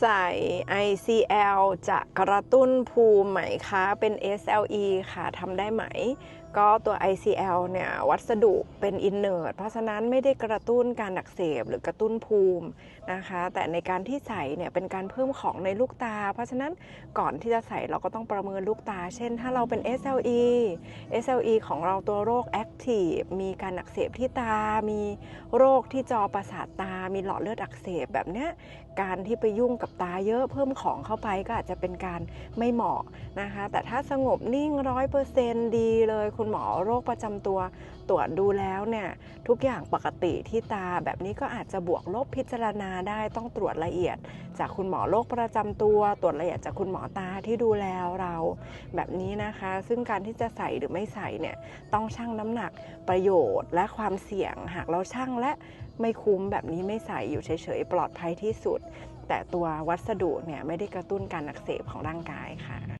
ใส่ ICL จะกระตุ้นภูมิไหมคะ เป็น SLE ค่ะทำได้ไหม ก็ตัว ICL เนี่ยวัสดุเป็นอินเนอร์เพราะฉะนั้นไม่ได้กระตุ้นการอักเสบหรือกระตุ้นภูมินะคะ แต่ในการที่ใส่เนี่ยเป็นการเพิ่มของในลูกตา เพราะฉะนั้นก่อนที่จะใส่เราก็ต้องประเมินลูกตา เช่น ถ้าเราเป็น SLE SLE ของเราตัวโรค Active มีการอักเสบที่ตา มีโรคที่จอประสาทตา มีหลอดเลือดอักเสบแบบเนี้ยการที่ไปยุ่งกับตาเยอะเพิ่มของเข้าไปก็อาจจะเป็นการไม่เหมาะนะคะ แต่ถ้าสงบนิ่งร้อยเปอร์เซนดีเลย คุณหมอโรคประจำตัวตรวจดูแล้วเนี่ยทุกอย่างปกติที่ตาแบบนี้ก็อาจจะบวกลบพิจารณาได้ต้องตรวจละเอียด จากคุณหมอโรคประจำตัว ตรวจละเอียดจากคุณหมอตาที่ดูแลเรา แบบนี้นะคะ ซึ่งการที่จะใส่หรือไม่ใส่เนี่ยต้องชั่งน้ำหนักประโยชน์และความเสี่ยงหากเราชั่งและไม่คุ้มแบบนี้ไม่ใส่อยู่เฉยๆ ปลอดภัยที่สุด แต่ตัววัสดุเนี่ยไม่ได้กระตุ้นการอักเสบของร่างกายค่ะ